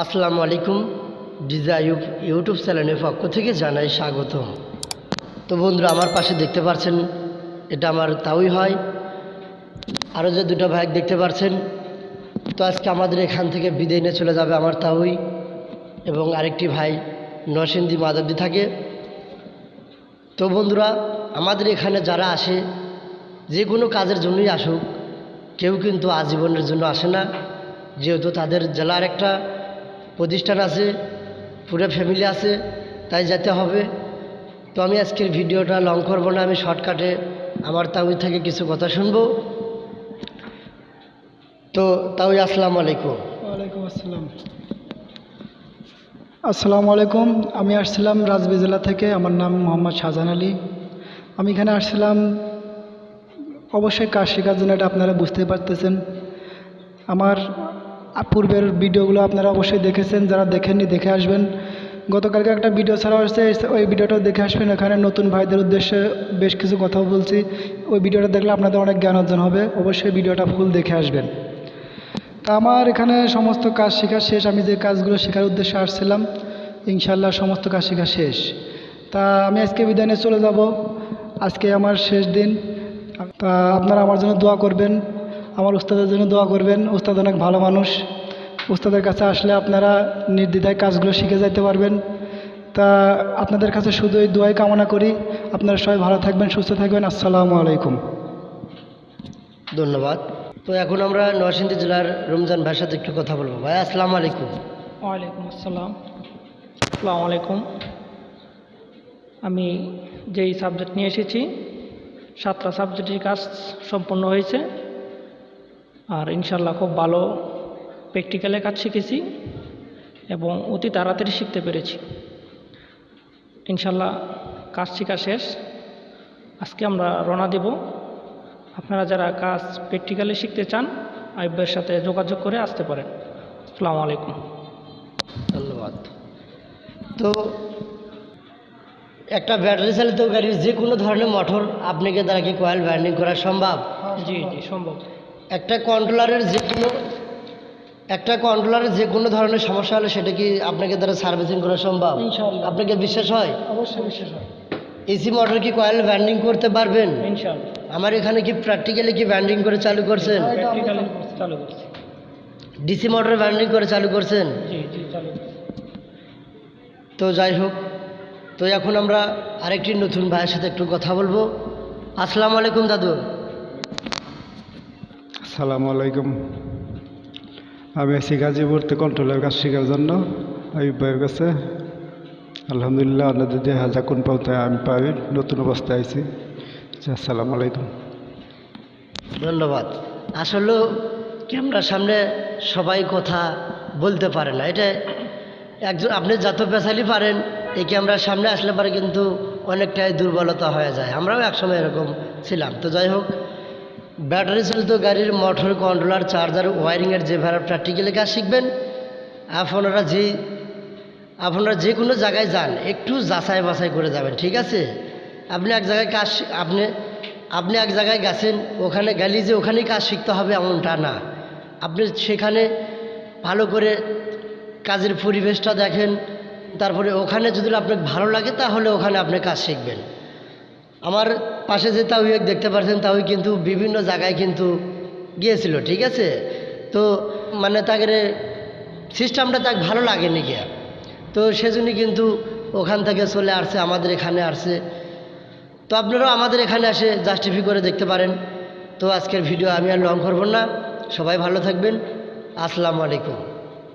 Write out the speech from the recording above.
আসসালামু আলাইকুম ডিজাইব ইউটিউব চ্যানেলের পক্ষ থেকে জানাই স্বাগত তো বন্ধুরা, আমার পাশে দেখতে পাচ্ছেন এটা আমার তাওই হয় আরও যে দুটো ভাই দেখতে পাচ্ছেন তো আজকে আমাদের এখান থেকে বিদায় নিয়ে চলে যাবে আমার তাওই এবং আরেকটি ভাই নরসিংদী মাধবদী থাকে। তো বন্ধুরা, আমাদের এখানে যারা আসে, যে কোনো কাজের জন্যই আসুক, কেউ কিন্তু আজীবনের জন্য আসে না। যেহেতু তাদের জেলার একটা প্রতিষ্ঠান আছে, পুরো ফ্যামিলি আছে, তাই যেতে হবে। তো আমি আজকের ভিডিওটা লং করব না, আমি শর্টকাটে আমার তাওই থেকে কিছু কথা শুনব। তো তাওই আসসালামু আলাইকুম। ওয়ালাইকুম আসসালাম। আসসালামু আলাইকুম, আমি আসছিলাম রাজবি জেলা থেকে, আমার নাম মোহাম্মদ শাহজাহান আলী। আমি এখানে আসছিলাম, অবশ্যই কাজ শেখার জন্য এটা আপনারা বুঝতে পারতেছেন। আমার পূর্বের ভিডিওগুলো আপনারা অবশ্যই দেখেছেন, যারা দেখেননি দেখে আসবেন। গতকালকে একটা ভিডিও ছাড়া হয়েছে ওই ভিডিওটাও দেখে আসবেন। এখানে নতুন ভাইদের উদ্দেশ্যে বেশ কিছু কথা বলছি। ওই ভিডিওটা দেখলে আপনাদের অনেক জ্ঞান অর্জন হবে। অবশ্যই ভিডিওটা ফুল দেখে আসবেন। তা আমার এখানে সমস্ত কাজ শেখা শেষ। আমি যে কাজগুলো শেখার উদ্দেশ্যে আসছিলাম ইনশাল্লাহ সমস্ত কাজ শেখা শেষ। তা আমি আজকে বিদায় চলে যাব। আজকে আমার শেষ দিন। তা আপনারা আমার জন্য দোয়া করবেন। আমার উস্তাদের জন্য দোয়া করবেন। উস্তাদ অনেক ভালো মানুষ। উস্তাদের কাছে আসলে আপনারা নির্দ্বিধায় কাজগুলো শিখে যাইতে পারবেন। তা আপনাদের কাছে শুধু এই দোয়াই কামনা করি। আপনারা সবাই ভালো থাকবেন সুস্থ থাকবেন। আসসালামু আলাইকুম। ধন্যবাদ। তো এখন আমরা নরসিংদী জেলার রমজান ভাইয়ের সাথে একটু কথা বলব। ভাই আসসালামু আলাইকুম। ওয়ালাইকুম আসসালাম। আসসালামু আলাইকুম। আমি যেই সাবজেক্ট নিয়ে এসেছি সাতটা সাবজেক্টের কাজ সম্পন্ন হয়েছে। আর ইনশাল্লাহ খুব ভালো প্র্যাকটিক্যালে কাজ শিখেছি এবং অতি তাড়াতাড়ি শিখতে পেরেছি। ইনশাল্লাহ কাজ শেখা শেষ। আজকে আমরা রওনা দেব। আপনারা যারা কাজ প্র্যাকটিক্যালি শিখতে চান আইবের সাথে যোগাযোগ করে আসতে পারেন। আসসালামু আলাইকুম। ধন্যবাদ। তো একটা ব্যাটারি চালিত গাড়ির যে কোনো ধরনের মোটর আপনাকে দ্বারা কি কয়েল ব্যান্ডিং করা সম্ভব? জি জি সম্ভব। একটা কন্ট্রোলারের যে কোনো একটা কন্ট্রোলারের যে কোনো ধরনের সমস্যা হলে সেটা কি আপনাকে দ্বারা সার্ভিসিং করা সম্ভব? আপনাকে বিশ্বাস হয়? অবশ্যই বিশ্বাস হয়। এসি মোটর কি কয়েল ব্যান্ডিং করতে পারবেন? ইনশাআল্লাহ। আমার এখানে কি প্র্যাকটিক্যালি কি ব্যান্ডিং করে চালু করছেন? করছি ডিসি মোটর ব্যান্ডিং করে চালু করছেন? তো যাই হোক তো এখন আমরা আরেকটি নতুন ভাইয়ের সাথে একটু কথা বলব। আসসালামু আলাইকুম দাদু। আসসালামু আলাইকুম। আমি আছি গাজীপুরতে কন্ট্রোলের কাজ শেখার জন্য। এই ভাইয়ের কাছে আলহামদুলিল্লাহ আপনাদের যে হাজার কোন পাওতায় আমি পাই নতুন অবস্থায় আইছি। আচ্ছা, আসসালামু আলাইকুম। ধন্যবাদ। আসলে ক্যামেরার সামনে সবাই কথা বলতে পারে না। এটা একজন আপনি যত পেশালি পারেন এই ক্যামেরার সামনে আসলে পরে কিন্তু অনেকটাই দুর্বলতা হয়ে যায়। আমরাও একসময় এরকম ছিলাম। তো যাই হোক ব্যাটারি চালিত গাড়ির মোটর কন্ট্রোলার চার্জার ওয়ারিংয়ের যে ভাড়া প্র্যাকটিক্যালি কাজ শিখবেন? আপনারা যেই আপনারা যে কোনো জায়গায় যান, একটু যাচাই বাছাই করে যাবেন, ঠিক আছে? আপনি এক জায়গায় কাজ আপনি আপনি এক জায়গায় গেছেন, ওখানে গেলি যে ওখানেই কাজ শিখতে হবে এমনটা না। আপনি সেখানে ভালো করে কাজের পরিবেশটা দেখেন, তারপরে ওখানে যদি আপনার ভালো লাগে, তাহলে ওখানে আপনি কাজ শিখবেন। আমার পাশে যে তাওই দেখতে পাচ্ছেন তাওই কিন্তু বিভিন্ন জায়গায় কিন্তু গিয়েছিল, ঠিক আছে? তো মানে তাকে সিস্টেমটা তাকে ভালো লাগেনি গিয়া। তো সেজন্য কিন্তু ওখান থেকে চলে আসছে, আমাদের এখানে আসছে। তো আপনারাও আমাদের এখানে আসে জাস্টিফাই করে দেখতে পারেন। তো আজকের ভিডিও আমি আর লং করব না। সবাই ভালো থাকবেন। আসসালামু আলাইকুম।